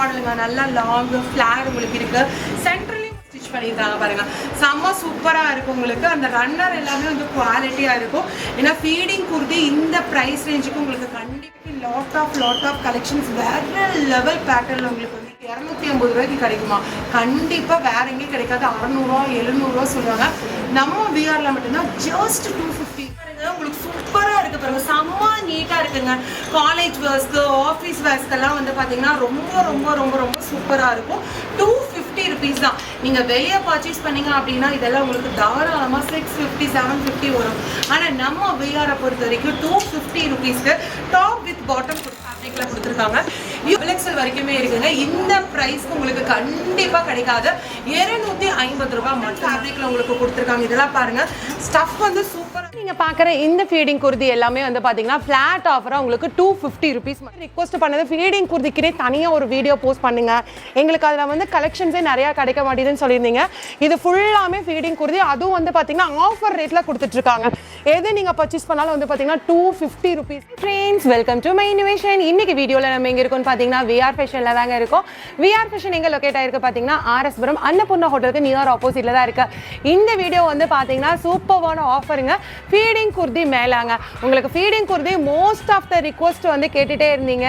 மாடலுங்க. நல்லா long flower உங்களுக்கு இருக்குது சென்ட்ரலையும் ஸ்டிச் பண்ணியிருக்காங்க பாருங்க. செம்ம சூப்பராக இருக்கும் உங்களுக்கு. அந்த ரன்னர் எல்லாமே வந்து குவாலிட்டியாக இருக்கும். ஏன்னா ஃபீடிங் குர்தி இந்த ப்ரைஸ் ரேஞ்சுக்கு உங்களுக்கு கண்டிப்பாக lot of lot of collections வேற லெவல் பேட்டர்னில் உங்களுக்கு வந்து இரநூத்தி ஐம்பது ரூபாய்க்கு கிடைக்குமா? கண்டிப்பாக வேற எங்கேயும் கிடைக்காது. அறநூறுவா எழுநூறுவா சொல்கிறாங்க நம்ம விஆரில் மட்டும்தான் ஜஸ்ட் டூ ஃபிஃப்டி உங்களுக்கு சூப்பராக இருக்கு பாருங்க செம்ம நீட்டாக இருக்குங்க. காலேஜ் வேர்ஸ்க்கு ஆஃபீஸ் வேர்ஸ்க்கெல்லாம் வந்து பார்த்தீங்கன்னா ரொம்ப ரொம்ப ரொம்ப ரொம்ப சூப்பராக இருக்கும். டூ ஃபிஃப்டி ருபீஸ் தான். நீங்கள் வெளியே பர்ச்சேஸ் பண்ணீங்க அப்படின்னா இதெல்லாம் உங்களுக்கு தாராளமாக சிக்ஸ் ஃபிஃப்டி செவன் ஃபிஃப்டி வரும். ஆனால் நம்ம விஆரை பொறுத்த வரைக்கும் டூ ஃபிஃப்டி ருபீஸ்க்கு டாப் வித் பாட்டம் ஃபேப்ரிக்கில் கொடுத்துருக்காங்க. எக்ஸல் வரைக்குமே இருக்குங்க. இந்த ப்ரைஸ்க்கு உங்களுக்கு கண்டிப்பாக கிடைக்காது. இருநூத்தி ஐம்பது ரூபாய் மட்டும் ஃபேப்ரிக்கில் உங்களுக்கு கொடுத்துருக்காங்க. இதெல்லாம் பாருங்க. ஸ்டஃப் வந்து சூப்பராக நீங்க பாக்குற இந்த ஃபீடிங் குர்தி எல்லாமே வந்து பாத்தீங்கன்னா ஃபிளாட் ஆஃபரா உங்களுக்கு டூ ஃபிஃப்டி ருபீஸ் ரிக்வஸ்ட் பண்ணது ஃபீடிங் குர்திக்குனே தனியா ஒரு வீடியோ போஸ்ட் பண்ணுங்க. எங்களுக்கு அதுல வந்து கலெக்ஷன்ஸே நிறைய கிடைக்க மாட்டேதுன்னு சொல்லியிருந்தீங்க. இது ஃபுல்லாமே ஃபீடிங் குர்தி. அதுவும் வந்து பாத்தீங்கன்னா ஆஃபர் ரேட்ல கொடுத்துட்டு இருக்காங்க எது நீங்க பர்ச்சேஸ் பண்ணாலும் வந்து பாத்தீங்கன்னா two fifty rupees friends welcome to my innovation இன்னைக்கு வீடியோல நம்ம எங்க இருக்கோம்னு பாத்தீங்கன்னா விஆர் ஃபேஷன்ல தாங்க இருக்கும். விஆர் ஃபேஷன் எங்க லொகேட் ஆயிருக்கு பாத்தீங்கன்னா ஆர்எஸ்புரம் அன்னபூர்ணா ஹோட்டலுக்கு நியர் ஆப்போசிட்ல தான் இருக்கு. இந்த வீடியோ வந்து பார்த்தீங்கன்னா சூப்பர்வான ஆஃபருங்க ஃபீடிங் குர்தி மேலாங்க. உங்களுக்கு feeding kurti most of the request வந்து கேட்டுட்டே இருந்தீங்க.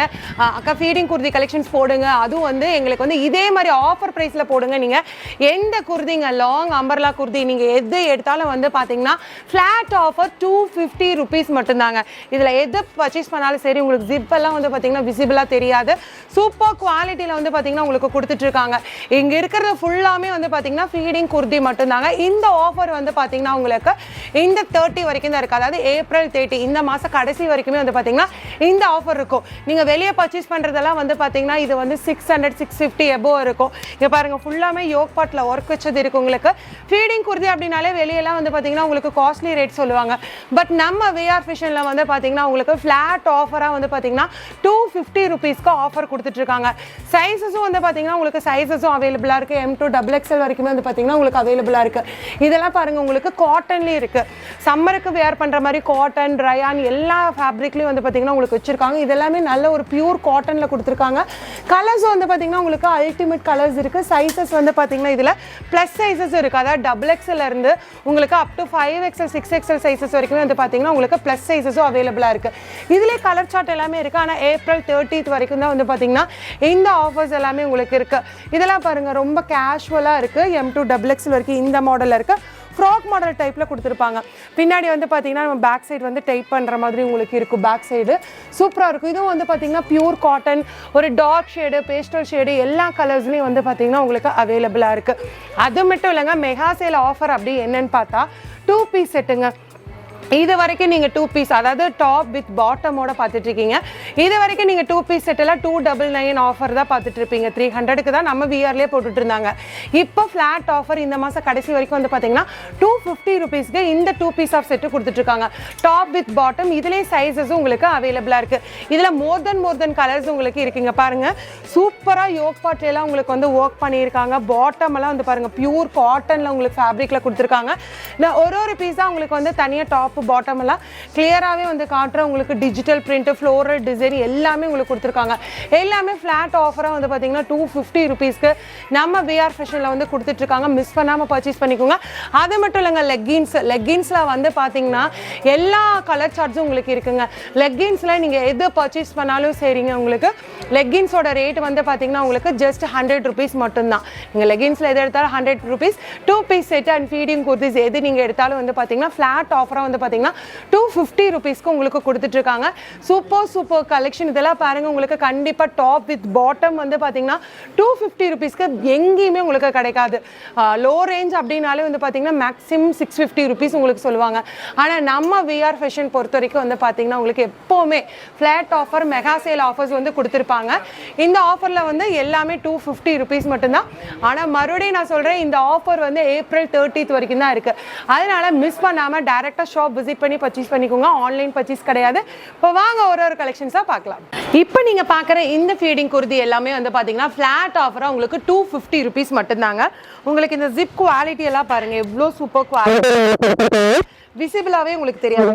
அக்கா ஃபீடிங் குர்தி கலெக்ஷன்ஸ் போடுங்க. அதுவும் வந்து எங்களுக்கு வந்து இதே மாதிரி ஆஃபர் ப்ரைஸில் போடுங்க நீங்கள் எந்த குர்திங்க? Long umbrella kurti. நீங்கள் எது எடுத்தாலும் வந்து பார்த்தீங்கன்னா flat offer two fifty rupees மட்டும்தாங்க. இதில் எது பர்ச்சேஸ் பண்ணாலும் சரி உங்களுக்கு ஜிப்பெல்லாம் வந்து பார்த்தீங்கன்னா விசிபிளாக தெரியாது. சூப்பர் குவாலிட்டியில் வந்து பார்த்தீங்கன்னா உங்களுக்கு கொடுத்துட்ருக்காங்க இங்கே இருக்கிறது ஃபுல்லாமே வந்து பார்த்தீங்கன்னா ஃபீடிங் குர்தி மட்டும்தாங்க. இந்த ஆஃபர் வந்து பார்த்தீங்கன்னா உங்களுக்கு இந்த தேர்ட்டி வரைக்கும் தான் இருக்குது அதாவது ஏப்ரல் தேர்ட்டி இந்த மாதம் கடைசி வரைக்குமே வந்து பார்த்தீங்கன்னா இந்த ஆஃபர் இருக்கும். நீங்கள் வெளியே பர்ச்சேஸ் பண்ணுறதெல்லாம் வந்து பார்த்தீங்கன்னா இது வந்து சிக்ஸ் ஹண்ட்ரட் சிக்ஸ் ஃபிஃப்டி எபோ இருக்கும். இங்கே பாருங்கள் ஃபுல்லாமே யோக் பாட்டில் ஒர்க் வச்சது இருக்கு உங்களுக்கு. ஃபீடிங் குர்தி அப்படின்னாலே வெளியெல்லாம் வந்து பார்த்தீங்கன்னா உங்களுக்கு காஸ்ட்லி ரேட் சொல்லுவாங்க. பட் நம்ம விஆர் ஃபிஷனில் வந்து பார்த்தீங்கன்னா உங்களுக்கு ஃப்ளாட் ஆஃபராக வந்து பார்த்தீங்கன்னா டூ ஃபிஃப்டி ருபீஸ்க்கு ஆஃபர் கொடுத்துட்ருக்காங்க சைஸஸும் வந்து பார்த்தீங்கன்னா உங்களுக்கு சைஸஸும் அவைலபிளாக இருக்குது எம் டூ டபுள் எக்ஸ்எல் வரைக்குமே வந்து பார்த்தீங்கன்னா உங்களுக்கு அவைலபிளாக இருக்குது இதெல்லாம் பாருங்கள் உங்களுக்கு காட்டன்லேயும் இருக்குது சம்மருக்கு வேர் பண்ணுற மாதிரி காட்டன் ட்ரையான் எல்லா ஃபேப்ரிக்லேயும் வந்து பார்த்தீங்கன்னா உங்களுக்கு வச்சுருக்காங்க. இதெல்லாமே நல்ல ஒரு பியூர் காட்டனில் கொடுத்துருக்காங்க. கலர்ஸ் வந்து பார்த்தீங்கன்னா உங்களுக்கு அல்டிமேட் கலர்ஸ் இருக்குது சைஸஸ் வந்து பார்த்தீங்கன்னா இதில் ப்ளஸ் சைஸஸ் இருக்குது அதாவது டபுள் எக்ஸ்எல் இருந்து உங்களுக்கு up to five XL six XL sizes வரைக்குமே வந்து பார்த்தீங்கன்னா உங்களுக்கு ப்ளஸ் சைஸஸும் அவைலபிளாக இருக்குது இதிலே கலர் சார்ட் எல்லாமே இருக்குது ஆனால் ஏப்ரல் தேர்ட்டித் வரைக்கும் தான் வந்து பார்த்தீங்கன்னா இந்த ஆஃபர்ஸ் எல்லாமே உங்களுக்கு இருக்குது இதெல்லாம் பாருங்கள் ரொம்ப கேஷுவலாக இருக்குது எம் டூ டபுள் எக்ஸ் வரைக்கும் இந்த மாடலில் இருக்குது ஃப்ராக் மாடல் டைப்பில் கொடுத்துருப்பாங்க. பின்னாடி வந்து பார்த்தீங்கன்னா நம்ம பேக் சைடு வந்து டைப் பண்ணுற மாதிரி உங்களுக்கு இருக்கும் பேக் சைடு சூப்பராக இருக்கும். இதுவும் வந்து பார்த்தீங்கன்னா பியூர் காட்டன் ஒரு டார்க் ஷேடு பேஸ்டல் ஷேடு எல்லா கலர்ஸ்லேயும் வந்து பார்த்தீங்கன்னா உங்களுக்கு அவைலபிளாக இருக்குது அது மட்டும் இல்லைங்க மெகா சேல் ஆஃபர் அப்படி என்னன்னு பார்த்தா டூ பீஸ் செட்டுங்க இது வரைக்கும் நீங்கள் டூ பீஸ் அதாவது டாப் வித் பாட்டமோட பார்த்துட்டு இருக்கீங்க இது வரைக்கும் நீங்கள் டூ பீஸ் செட்டில் டூ டபுள் நைன் ஆஃபர் தான் பார்த்துட்டு இருப்பீங்க த்ரீ ஹண்ட்ரடுக்கு தான் நம்ம விஆர்லேயே போட்டுட்டு இருந்தாங்க இப்போ ஃப்ளாட் ஆஃபர் இந்த மாதம் கடைசி வரைக்கும் வந்து பார்த்தீங்கன்னா டூ ஃபிஃப்டி ருபீஸ்க்கு இந்த டூ பீஸ் ஆஃப் செட்டு கொடுத்துட்ருக்காங்க. டாப் வித் பாட்டம் இதுலேயே சைஸஸும் உங்களுக்கு அவைலபிளாக இருக்குது இதில் மோர் தென் மோர் தென் கலர்ஸ் உங்களுக்கு இருக்குங்க. பாருங்கள் சூப்பராக யோக் பாட்டிலாம் உங்களுக்கு வந்து ஒர்க் பண்ணியிருக்காங்க. பாட்டம் எல்லாம் வந்து பாருங்கள் பியூர் காட்டனில் உங்களுக்கு ஃபேப்ரிக்கில் கொடுத்துருக்காங்க. இந்த ஒரு ஒரு பீஸாக உங்களுக்கு வந்து தனியாக டாப் பாட்டம் எல்லாம் கிளியராகவே வந்து காட்டுற உங்களுக்கு டிஜிட்டல் பிரிண்ட் ஃப்ளோரல் டிசைன் எல்லாமே உங்களுக்கு கொடுத்துருக்காங்க. எல்லாமே ஃப்ளாட் ஆஃபராக வந்து பார்த்தீங்கன்னா டூ ஃபிஃப்டி ருபீஸ்க்கு நம்ம விஆர் ஃபேஷனில் வந்து கொடுத்துட்ருக்காங்க. மிஸ் பண்ணாமல் பர்ச்சேஸ் பண்ணிக்கோங்க. அது மட்டும் இல்லைங்க லெக்கின்ஸ் லெக்கின்ஸில் வந்து பார்த்தீங்கன்னா எல்லா கலர் சார்ட்ஸும் உங்களுக்கு இருக்குங்க. லெக்கின்ஸில் நீங்கள் எது பர்ச்சேஸ் பண்ணாலும் சரிங்க உங்களுக்கு லெக்கின்ஸோட ரேட் வந்து பார்த்தீங்கன்னா உங்களுக்கு ஜஸ்ட் ஹண்ட்ரட் ருபீஸ் மட்டும்தான். நீங்கள் லெகின்ஸில் எது எடுத்தாலும் hundred rupees two piece set and feeding kurtis எது நீங்கள் எடுத்தாலும் வந்து பார்த்தீங்கன்னா ஃப்ளாட் ஆஃபராக வந்து பார்த்தீங்கன்னா டூ ஃபிஃப்டி ருபீஸ்க்கு உங்களுக்கு கொடுத்துட்ருக்காங்க. சூப்பர் சூப்பர் கலெக்ஷன் இதெல்லாம் பாருங்கள் உங்களுக்கு கண்டிப்பாக டாப் வித் பாட்டம் வந்து பார்த்தீங்கன்னா டூ ஃபிஃப்டி ருபீஸ்க்கு எங்கேயுமே உங்களுக்கு கிடைக்காது. லோ ரேஞ்ச் அப்படின்னாலே வந்து பார்த்தீங்கன்னா மேக்ஸிமம் சிக்ஸ் ஃபிஃப்டி ருபீஸ் உங்களுக்கு சொல்லுவாங்க. ஆனால் நம்ம விஆர் ஃபேஷன் பொறுத்த வரைக்கும் வந்து பார்த்தீங்கன்னா உங்களுக்கு எப்போவுமே flat offer mega sale offers வந்து கொடுத்துருப்பாங்க. இந்த ஆஃபரில் வந்து எல்லாமே டூ ஃபிஃப்டி ருபீஸ் மட்டும்தான். ஆனால் மறுபடியும் நான் சொல்கிறேன் இந்த ஆஃபர் வந்து ஏப்ரல் தேர்ட்டித் வரைக்கும் தான் இருக்குது அதனால மிஸ் பண்ணாமல் டேரெக்டாக ஷாப் விசிட் பண்ணி பர்ச்சேஸ் பண்ணிக்கோங்க. ஆன்லைன் பர்ச்சேஸ் கிடையாது. இப்போ வாங்க ஒரு ஒரு கலெக்ஷன்ஸாக பார்க்கலாம். இப்போ நீங்கள் பார்க்குற இந்த ஃபீடிங் குருதி எல்லாமே வந்து பார்த்தீங்கன்னா ஃப்ளாட் ஆஃபராக உங்களுக்கு டூ ஃபிஃப்டி ருபீஸ் மட்டும்தாங்க. உங்களுக்கு இந்த ஜிப் குவாலிட்டி எல்லாம் பாருங்கள் எவ்வளோ சூப்பர் குவாலிட்டி விசிபிளாவே உங்களுக்கு தெரியாது.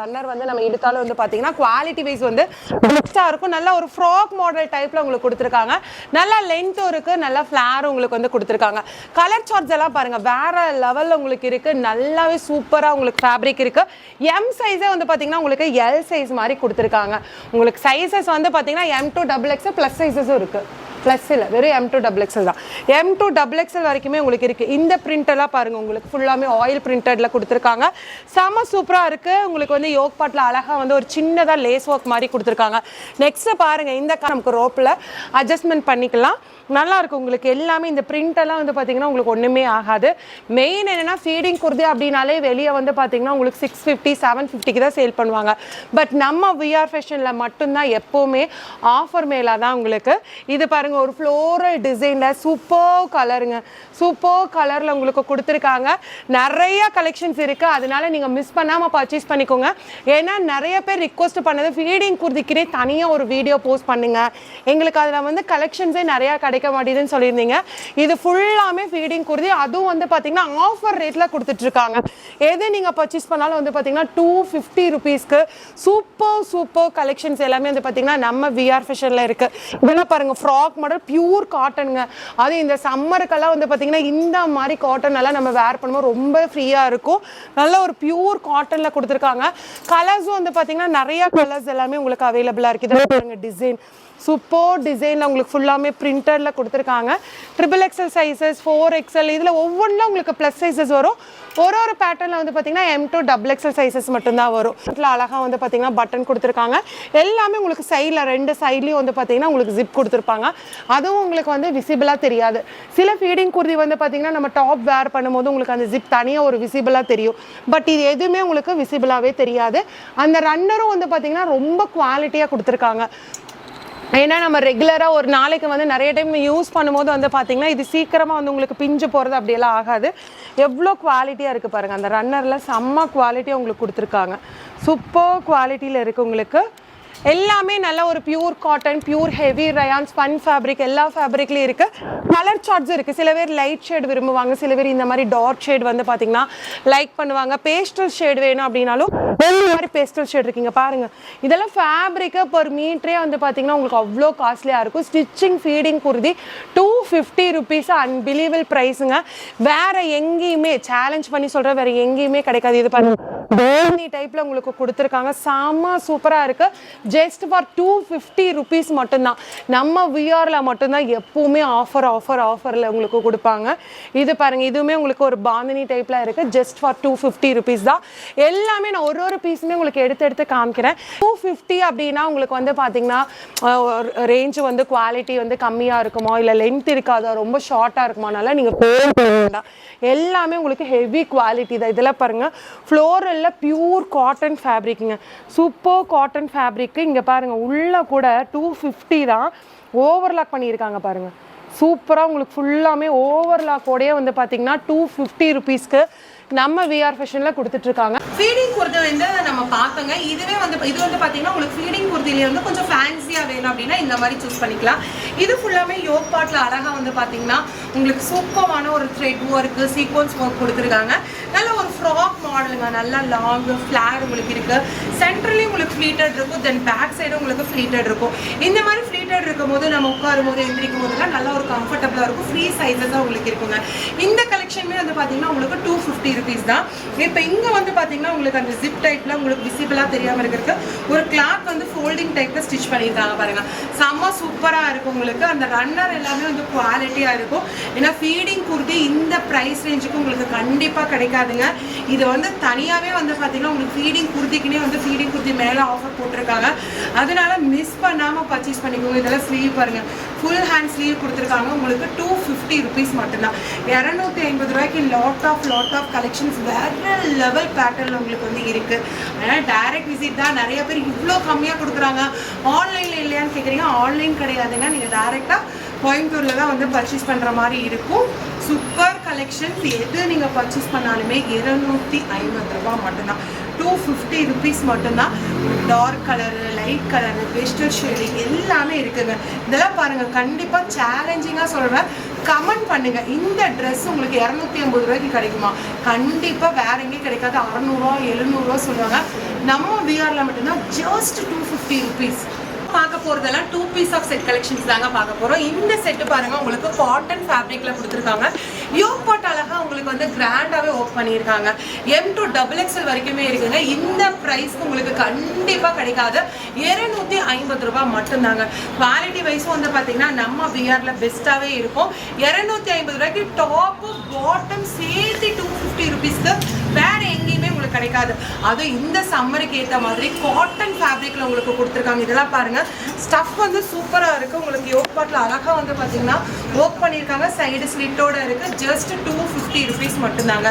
ரன்னர் வந்து நம்ம எடுத்தாலும் வந்து பாத்தீங்கன்னா குவாலிட்டி வைஸ் வந்து பெஸ்டா இருக்கும். நல்ல ஒரு ஃப்ராக் மாடல் டைப்ல உங்களுக்கு கொடுத்துருக்காங்க. நல்லா லென்த்தும் இருக்கு. நல்லா ஃபிளாரும் உங்களுக்கு வந்து கொடுத்துருக்காங்க. கலர் சார்ட்ஸ் எல்லாம் பாருங்க. வேற லெவல்ல உங்களுக்கு இருக்கு. நல்லாவே சூப்பரா உங்களுக்கு ஃபேப்ரிக் இருக்கு. எம் சைஸே வந்து பாத்தீங்கன்னா உங்களுக்கு எல் சைஸ் மாதிரி கொடுத்துருக்காங்க. உங்களுக்கு சைஸஸ் வந்து பாத்தீங்கன்னா M to double X plus சைஸஸும் இருக்கு. ப்ளஸ் இல்லை வெறும் எம் டூ டபுள் எக்ஸல் தான். எம் டூ டபுள் எக்ஸல் வரைக்குமே உங்களுக்கு இருக்குது இந்த பிரிண்டெல்லாம் பாருங்கள் உங்களுக்கு ஃபுல்லாமே ஆயில் பிரிண்டடில் கொடுத்துருக்காங்க. செம சூப்பராக இருக்குது உங்களுக்கு வந்து யோக் பாட்டில் அழகாக வந்து ஒரு சின்னதாக லேஸ் ஒர்க் மாதிரி கொடுத்துருக்காங்க. நெக்ஸ்ட்டு பாருங்கள் இந்த கா- நமக்கு ரோப்பில் அட்ஜஸ்ட்மெண்ட் பண்ணிக்கலாம். நல்லாயிருக்கும் உங்களுக்கு. எல்லாமே இந்த பிரிண்டெல்லாம் வந்து பார்த்திங்கன்னா உங்களுக்கு ஒன்றுமே ஆகாது. மெயின் என்னென்னா ஃபீடிங் குருதி அப்படின்னாலே வெளியே வந்து பார்த்தீங்கன்னா உங்களுக்கு சிக்ஸ் ஃபிஃப்டி செவன் ஃபிஃப்டிக்கு தான் சேல் பண்ணுவாங்க. பட் நம்ம விஆர் ஃபேஷனில் மட்டும்தான் எப்போவுமே ஆஃபர் மேலாக தான் உங்களுக்கு. இது பாருங்க ஒரு ஃப்ளோரல் டிசைனில் சூப்பர் கலருங்க சூப்பர் கலரில் உங்களுக்கு கொடுத்துருக்காங்க. நிறைய கலெக்ஷன்ஸ் இருக்குது அதனால நீங்கள் மிஸ் பண்ணாமல் பர்ச்சேஸ் பண்ணிக்கோங்க. ஏன்னா நிறைய பேர் ரிக்வஸ்ட் பண்ணது ஃபீடிங் குர்திக்குனே தனியாக ஒரு வீடியோ போஸ்ட் பண்ணுங்க. எங்களுக்கு அதில் வந்து கலெக்ஷன்ஸே நிறையா கிடைக்க மாட்டேதுன்னு சொல்லியிருந்தீங்க. இது ஃபுல்லாமே ஃபீடிங் குர்தி அதுவும் வந்து பார்த்தீங்கன்னா ஆஃபர் ரேட்டில் கொடுத்துட்ருக்காங்க. எது நீங்கள் பர்ச்சேஸ் பண்ணாலும் வந்து பார்த்தீங்கன்னா டூ ஃபிஃப்டி ருபீஸ்க்கு சூப்பர் சூப்பர் கலெக்ஷன்ஸ் எல்லாமே வந்து பார்த்தீங்கன்னா நம்ம விஆர் ஃபேஷனில் இருக்குது இதெல்லாம் பாருங்கள் ஃப்ராக் மாடல் பியூர் காட்டனுங்க அது இந்த சம்மருக்கெல்லாம் வந்து பார்த்தீங்கன்னா இந்த மாதிரி காட்டன் எல்லாம் நம்ம வேர் பண்ணும்போது ரொம்ப ஃப்ரீயாக இருக்கும். நல்ல ஒரு பியூர் காட்டனில் கொடுத்துருக்காங்க. கலர்ஸும் வந்து பார்த்தீங்கன்னா நிறைய கலர்ஸ் எல்லாமே உங்களுக்கு அவைலபிளாக இருக்குது பாருங்க டிசைன் சூப்பர் டிசைனில் உங்களுக்கு ஃபுல்லாமே பிரிண்டரில் கொடுத்துருக்காங்க. Triple XL sizes four XL இதில் ஒவ்வொன்றும் உங்களுக்கு ப்ளஸ் சைஸஸ் வரும். ஒரு ஒரு பேட்டர்னில் வந்து பார்த்தீங்கன்னா M to double XL sizes மட்டும்தான் வரும். இதில் அழகாக வந்து பார்த்தீங்கன்னா பட்டன் கொடுத்துருக்காங்க. எல்லாமே உங்களுக்கு சைடில் ரெண்டு சைட்லேயும் வந்து பார்த்தீங்கன்னா உங்களுக்கு ஜிப் கொடுத்துருப்பாங்க. அதுவும் உங்களுக்கு வந்து விசிபிளாக தெரியாது. சில ஃபீடிங் குருதி வந்து பார்த்தீங்கன்னா நம்ம டாப் வேர் பண்ணும்போது உங்களுக்கு அந்த ஜிப் தனியாக ஒரு விசிபிளாக தெரியும். பட் இது எதுவுமே உங்களுக்கு விசிபிளாகவே தெரியாது. அந்த ரன்னரும் வந்து பார்த்தீங்கன்னா ரொம்ப குவாலிட்டியாக கொடுத்துருக்காங்க. ஏன்னா நம்ம ரெகுலராக ஒரு நாளைக்கு வந்து நிறைய டைம் யூஸ் பண்ணும்போது வந்து பார்த்தீங்கன்னா இது சீக்கிரமாக வந்து உங்களுக்கு பிஞ்சு போகிறது அப்படியெல்லாம் ஆகாது. எவ்வளோ குவாலிட்டியாக இருக்குது பாருங்கள் அந்த ரன்னரில் செம்ம குவாலிட்டியாக உங்களுக்கு கொடுத்துருக்காங்க. சூப்பர் குவாலிட்டியில் இருக்குது உங்களுக்கு. எல்லாமே நல்ல ஒரு pure cotton pure heavy rayon spun fabric எல்லா ஃபேப்ரிக்லேயும் இருக்குது கலர் சார்ட்ஸ் இருக்குது சில பேர் லைட் ஷேட் விரும்புவாங்க சில பேர் இந்த மாதிரி டார்க் ஷேட் வந்து பார்த்தீங்கன்னா லைக் பண்ணுவாங்க. பேஸ்டல் ஷேட் வேணும் அப்படின்னாலும் இந்த மாதிரி பேஸ்டல் ஷேட் இருக்கீங்க. பாருங்கள் இதெல்லாம் ஃபேப்ரிக்கு பர் மீட்டரே வந்து பார்த்தீங்கன்னா உங்களுக்கு அவ்வளோ காஸ்ட்லியாக இருக்கும். Stitching feeding kurti two fifty rupees unbelievable ப்ரைஸுங்க வேற எங்கேயுமே சேலஞ்ச் பண்ணி சொல்கிறேன் வேற எங்கேயுமே கிடைக்காது. இது பாருங்கள் பேர்னி டைப்பில் உங்களுக்கு கொடுத்துருக்காங்க. செம்ம சூப்பராக இருக்குது just for two fifty rupees மட்டும்தான். நம்ம விஆரில் மட்டும்தான் எப்போவுமே ஆஃபர் ஆஃபர் ஆஃபரில் உங்களுக்கு கொடுப்பாங்க. இது பாருங்கள் இதுவுமே உங்களுக்கு ஒரு பாந்தினி டைப்பில் இருக்குது just for two fifty rupees தான். எல்லாமே நான் ஒரு ஒரு பீஸுமே உங்களுக்கு எடுத்து எடுத்து காமிக்கிறேன். டூ ஃபிஃப்டி அப்படின்னா உங்களுக்கு வந்து பார்த்தீங்கன்னா ரேஞ்ச் வந்து குவாலிட்டி வந்து கம்மியாக இருக்குமோ? இல்லை லென்த் இருக்காதா? ரொம்ப ஷார்ட்டாக இருக்குமானால நீங்கள் பேர் வேண்டாம். எல்லாமே உங்களுக்கு ஹெவி குவாலிட்டி தான். இதெல்லாம் பாருங்கள் ஃப்ளோரலில் பியூர் காட்டன் ஃபேப்ரிக்குங்க சூப்பர் காட்டன் ஃபேப்ரிக் இருக்குது இங்கே பாருங்கள் உள்ளே கூட டூ ஃபிஃப்டி தான் ஓவர்லாக் பண்ணியிருக்காங்க பாருங்கள் சூப்பராக உங்களுக்கு ஃபுல்லாமே ஓவர்லாக்கோடையே வந்து பார்த்தீங்கன்னா டூ ஃபிஃப்டி ருபீஸ்க்கு நம்ம விஆர் ஃபேஷனில் கொடுத்துட்ருக்காங்க. ஃபீடிங் குர்தி வந்து நம்ம பார்த்தோங்க. இதுவே வந்து இது வந்து பார்த்தீங்கன்னா உங்களுக்கு ஃபீடிங் குர்திலே வந்து கொஞ்சம் ஃபேன்சியாக வேணும் அப்படின்னா இந்த மாதிரி சூஸ் பண்ணிக்கலாம். இது ஃபுல்லாமே யோக் பாட்டில் அழகாக வந்து பார்த்தீங்கன்னா உங்களுக்கு சூப்பரான ஒரு த்ரெட் ஒர்க்கு சீக்வன்ஸ் ஒர்க் கொடுத்துருக்காங்க. நல்ல ஒரு ஃப்ராக் மாடலுங்க நல்லா லாங் ஃப்ளார் உங்களுக்கு இருக்குது சென்ட்ரலையும் உங்களுக்கு ஃப்ளீட்டட் இருக்கும் தென் பேக் சைடு உங்களுக்கு ஃப்ளீட்டட் இருக்கும். இந்த மாதிரி ஃப்ளீட்டட் இருக்கும் போது நம்ம உட்காரும் போது எந்திரிக்கும் போதுலாம் நல்லா ஒரு கம்ஃபர்டபுளாக இருக்கும். ஃப்ரீ சைஸஸாக உங்களுக்கு இருக்குங்க. இந்த கலெக்ஷனுமே வந்து பார்த்தீங்கன்னா உங்களுக்கு டூ ஃபிஃப்டி ருபீஸ் தான். இப்போ இங்கே வந்து பார்த்தீங்கன்னா உங்களுக்கு அந்த ஜிப் டைப்பில் உங்களுக்கு விசிபிளாக தெரியாமல் இருக்கிறதுக்கு ஒரு கிளாத் வந்து ஃபோல்டிங் டைப்பில் ஸ்டிச் பண்ணியிருக்காங்க பாருங்கள் செம்ம சூப்பராக இருக்கும் உங்களுக்கு. அந்த ரன்னர் எல்லாமே வந்து குவாலிட்டியாக இருக்கும். ஏன்னா ஃபீடிங் குர்தி இந்த ப்ரைஸ் ரேஞ்சுக்கு உங்களுக்கு கண்டிப்பாக கிடைக்காதுங்க. இது வந்து தனியாகவே வந்து பார்த்தீங்கன்னா உங்களுக்கு ஃபீடிங் குர்திக்குனே வந்து ஃபீடிங் குர்தி மேலே ஆஃபர் போட்டிருக்காங்க. அதனால மிஸ் பண்ணாமல் பர்ச்சேஸ் பண்ணிக்கோங்க. இதெல்லாம் ஸ்லீவ் பாருங்க. ஃபுல் ஹேண்ட் ஸ்லீவ் கொடுத்துருக்காங்க. உங்களுக்கு டூ ஃபிஃப்டி ருபீஸ் மட்டும்தான். இரநூத்தி ஐம்பது ரூபாய்க்கு lot of lot of collections வேற லெவல் பேட்டர்னில் உங்களுக்கு வந்து இருக்குது அதனால் டைரக்ட் விசிட் தான் நிறைய பேர் இவ்வளோ கம்மியாக கொடுக்குறாங்க. ஆன்லைனில் இல்லையான்னு கேட்குறீங்க ஆன்லைன் கிடையாதுங்க. நீங்கள் டைரெக்டாக கோயம்புத்தூரில் தான் வந்து பர்ச்சேஸ் பண்ணுற மாதிரி இருக்கும். சூப்பர் கலெக்ஷன்ஸ் எது நீங்கள் பர்ச்சேஸ் பண்ணாலுமே இருநூத்தி ஐம்பது ரூபா மட்டும்தான். டூ ஃபிஃப்டி ருபீஸ் மட்டும்தான். Dark colour light colour western shade எல்லாமே இருக்குங்க. இதெல்லாம் பாருங்க. கண்டிப்பாக சேலஞ்சிங்காக சொல்கிறேன் கமெண்ட் பண்ணுங்க. இந்த ட்ரெஸ் உங்களுக்கு இரநூத்தி ஐம்பது ரூபாய்க்கு கிடைக்குமா? கண்டிப்பாக வேற எங்கேயும் கிடைக்காது. அறநூறுவா எழுநூறுவா சொல்லுவாங்க. நம்ம விஆரில் மட்டும்தான் ஜஸ்ட் டூ ஃபிஃப்டி ருபீஸ் பார்க்க போறதெல்லாம் two piece of set collections தாங்க பார்க்க போறோம். இந்த செட்டு பாருங்க உங்களுக்கு காட்டன் ஃபேப்ரிக்ல கொடுத்துருக்காங்க. யோக் பாட் அழகா உங்களுக்கு வந்து கிராண்டாவே ஒர்க் பண்ணியிருக்காங்க. எம் டு டபுள் எக்ஸ்எல் வரைக்குமே இருக்குங்க. இந்த ப்ரைஸ்க்கு உங்களுக்கு கண்டிப்பா கிடைக்காது. இருநூத்தி ஐம்பது ரூபாய் மட்டும்தாங்க. குவாலிட்டி வைஸும் வந்து பாத்தீங்கன்னா நம்ம பிஆர்ல பெஸ்ட்டாகவே இருக்கும். இருநூத்தி ஐம்பது ரூபாய்க்கு டாப்பு பாட்டம் சேர்த்து டூ ஃபிஃப்டி ருபீஸ்க்கு வேற எங்கேயுமே உங்களுக்கு கிடைக்காது. அதுவும் இந்த சம்மருக்கு ஏற்ற மாதிரி காட்டன் ஃபேப்ரிக்கில் உங்களுக்கு கொடுத்துருக்காங்க. இதெல்லாம் பாருங்கள் ஸ்டஃப் வந்து சூப்பராக இருக்குது உங்களுக்கு யோக் பாட்டில் அழகாக வந்து பார்த்தீங்கன்னா ஒர்க் பண்ணியிருக்காங்க. சைடு ஸ்லிட்டோட இருக்குது ஜஸ்ட் டூ ஃபிஃப்டி ருபீஸ் மட்டும்தாங்க.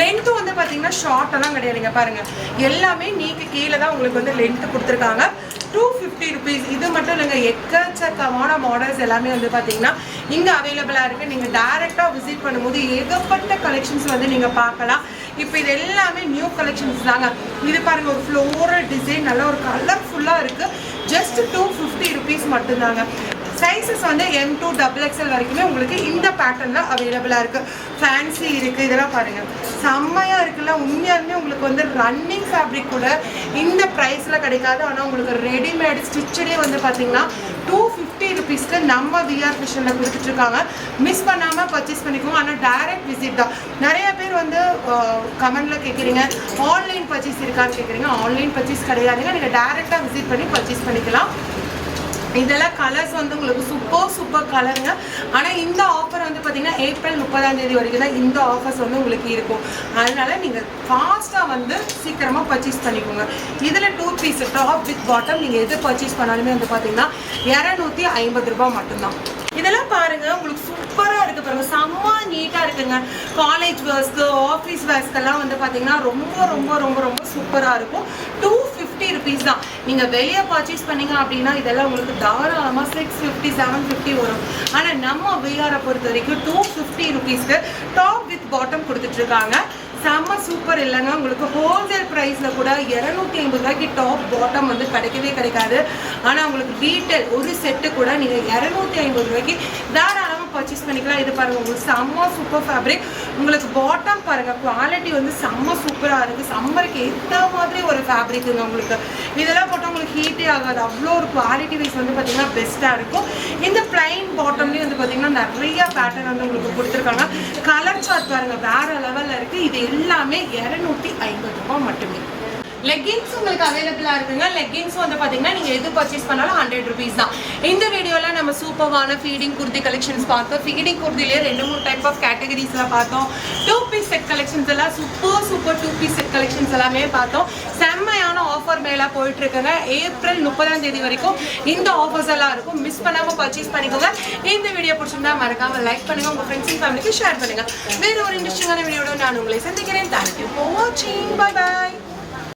லென்த்தும் வந்து பார்த்தீங்கன்னா ஷார்ட்டெல்லாம் கிடையாதுங்க. பாருங்க. எல்லாமே நீக்கு கீழே தான் உங்களுக்கு வந்து லென்த்து கொடுத்துருக்காங்க. டூ ஃபிஃப்டி ருபீஸ் இது மட்டும் இல்லைங்க. எக்கச்சக்கமான மாடல்ஸ் எல்லாமே வந்து பார்த்தீங்கன்னா இங்கே அவைலபிளாக இருக்குது நீங்கள் டேரெக்டாக விசிட் பண்ணும்போது ஏகப்பட்ட கலெக்ஷன்ஸ் வந்து நீங்கள் பார்க்கலாம். இப்போ இது எல்லாமே நியூ கலெக்ஷன்ஸ் தாங்க. இது பாருங்க ஒரு ஃப்ளோரல் டிசைன் நல்ல ஒரு கலர்ஃபுல்லாக இருக்குது ஜஸ்ட் டூ ஃபிஃப்டி ருபீஸ் மட்டும்தாங்க. சைஸஸ் வந்து எம் டூ டபுள் எக்ஸ்எல் வரைக்குமே உங்களுக்கு இந்த பேட்டர்னில் அவைலபிளாக இருக்குது ஃபேன்சி இருக்குது இதெல்லாம் பாருங்கள் செம்மையாக இருக்குல்ல உண்மையாலுமே உங்களுக்கு வந்து ரன்னிங் ஃபேப்ரிக் கூட இந்த ப்ரைஸில் கிடைக்காது. ஆனால் உங்களுக்கு ரெடிமேட் ஸ்டிச்சடே வந்து பார்த்தீங்கன்னா டூ ஃபிஃப்டி ருபீஸ்க்கு நம்ம விஆர் மிஷனில் கொடுத்துட்ருக்காங்க. மிஸ் பண்ணாமல் பர்ச்சேஸ் பண்ணிக்கோங்க. ஆனால் டைரக்ட் விசிட் தான். நிறைய பேர் வந்து கமெண்டில் கேட்குறீங்க ஆன்லைன் பர்ச்சேஸ் இருக்கான்னு கேட்குறீங்க ஆன்லைன் பர்ச்சேஸ் கிடையாதுங்க. நீங்கள் டேரெக்டாக விசிட் பண்ணி பர்ச்சேஸ் பண்ணிக்கலாம். இதெல்லாம் கலர்ஸ் வந்து உங்களுக்கு சூப்பர் சூப்பர் கலருங்க ஆனால் இந்த ஆஃபர் வந்து பார்த்தீங்கன்னா ஏப்ரல் முப்பதாம் தேதி வரைக்கும் தான் இந்த ஆஃபர்ஸ் வந்து உங்களுக்கு இருக்கும். அதனால நீங்கள் ஃபாஸ்ட்டாக வந்து சீக்கிரமாக பர்ச்சேஸ் பண்ணிக்கோங்க. இதில் two piece top with bottom நீங்கள் எது பர்ச்சேஸ் பண்ணாலுமே வந்து பார்த்தீங்கன்னா இரநூத்தி ஐம்பது ரூபாய் மட்டும்தான். இதெல்லாம் பாருங்க உங்களுக்கு சூப்பராக இருக்கு பாருங்க. செம்ம நீட்டாக இருக்குங்க. காலேஜ் வேர்ஸ்க்கு ஆஃபீஸ் வேர்ஸ்க்கெல்லாம் வந்து பார்த்தீங்கன்னா ரொம்ப ரொம்ப ரொம்ப ரொம்ப சூப்பராக இருக்கும். டூ ஃபிஃப்டி ஃபிஃப்டி ருபீஸ் தான். நீங்கள் வெளியே பர்ச்சேஸ் பண்ணீங்க அப்படின்னா இதெல்லாம் உங்களுக்கு தாராளமாக சிக்ஸ் ஃபிஃப்டி செவன் ஃபிஃப்டி வரும். ஆனால் நம்ம விஆரை பொறுத்த வரைக்கும் டூ ஃபிஃப்டி ருபீஸ்க்கு டாப் வித் பாட்டம் கொடுத்துட்ருக்காங்க செம்ம சூப்பர் இல்லைங்க. உங்களுக்கு ஹோல்சேல் ப்ரைஸில் கூட இரநூத்தி ஐம்பது ரூபாய்க்கு டாப் பாட்டம் வந்து கிடைக்கவே கிடைக்காது. ஆனால் உங்களுக்கு ரீட்டைல் ஒரு செட்டு கூட நீங்கள் இரநூத்தி ஐம்பது ரூபாய்க்கு தாராளமாக பர்ச்சேஸ் பண்ணிக்கலாம். இது பாருங்கள் உங்களுக்கு செம்ம சூப்பர் ஃபேப்ரிக் உங்களுக்கு பாட்டம் பாருங்கள் குவாலிட்டி வந்து செம்ம சூப்பராக இருக்குது சம்மருக்கு ஏற்ற மாதிரி ஒரு ஃபேப்ரிக்குங்க உங்களுக்கு. இதெல்லாம் போட்டால் உங்களுக்கு ஹீட்டே ஆகாது. அவ்வளோ ஒரு குவாலிட்டி வைஸ் வந்து பார்த்தீங்கன்னா பெஸ்ட்டாக இருக்கும். இந்த பிளைன் பாட்டம்லேயும் வந்து பார்த்தீங்கன்னா நிறைய பேட்டர்ன் வந்து உங்களுக்கு கொடுத்துருக்காங்க. கலர் சார்ட் பாருங்கள் வேற லெவலில் இருக்குது இது எல்லாமே இரநூத்தி ஐம்பது ரூபாய் மட்டுமே. லெகின்ஸ் உங்களுக்கு அவைலபிளாக இருக்குங்க. லெகின்ஸ் வந்து பார்த்தீங்கன்னா நீங்கள் எது பர்ச்சேஸ் பண்ணாலும் ஹண்ட்ரட் ருபீஸ் தான். இந்த வீடியோவில் நம்ம சூப்பர்வான ஃபீடிங் குர்த்தி கலெக்ஷன்ஸ் பார்த்தோம். ஃபீடிங் குர்த்திலேயே ரெண்டு மூணு டைப் ஆஃப் கேட்டகரிஸ்லாம் பார்த்தோம். டூ பீஸ் செட் கலெக்ஷன்ஸ் எல்லாம் super super two piece set collections எல்லாமே பார்த்தோம். செம்மையான ஆஃபர் மேலாக போயிட்டு இருக்குங்க ஏப்ரல் முப்பதாம் தேதி வரைக்கும் இந்த ஆஃபர்ஸ் எல்லாம் இருக்கும். மிஸ் பண்ணாமல் பர்ச்சேஸ் பண்ணிக்கோங்க. இந்த வீடியோ பிடிச்சிருந்தா மறக்காம லைக் பண்ணுங்க. உங்க ஃப்ரெண்ட்ஸ் அண்ட் ஃபேமிலிக்கு ஷேர் பண்ணுங்க. வேற ஒரு இன்ட்ரெஸ்டிங்கான வீடியோட நான் உங்களை சந்திக்கிறேன். தேங்க்யூ ஃபார் வாட்சிங் பை பை